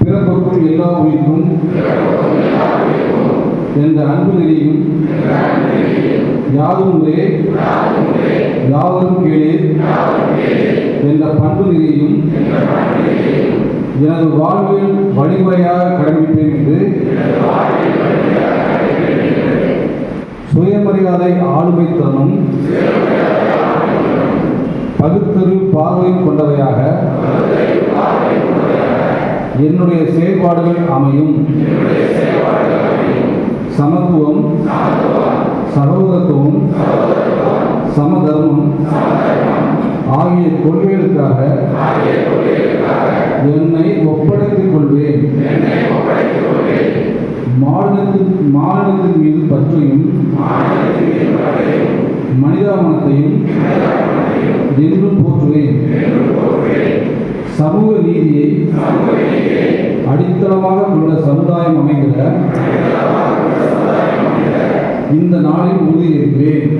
பிறப்புக்கும் எல்லா உயிர்க்கும் என்ற அன்பு நிலையும் யாரும் யாவரும் கீழே என்ற பண்பு நிலையும் எனது வாழ்வில் வழிமுறையாக கடைபிடிப்பேன் என்று சுயமரியாதை ஆளுமை தரும் பகுத்தறிவு பார்வை கொண்டவையாக என்னுடைய செயல்பாடுகள் அமையும். சமத்துவம் சகோதரத்துவம் சமதர்மம் ஆகிய கொள்கைகளுக்காக என்னை ஒப்படைத்துக் கொள்வேன். மாநிலத்தின் மாநிலத்தின் மீது பற்றியும் மனிதாபனத்தையும் என்றும் போற்றுவேன். சமூக நீதியை அடித்தளமாக கொண்ட சமுதாயம் அமைந்த இந்த நாளில் உறுதியேற்கிறேன்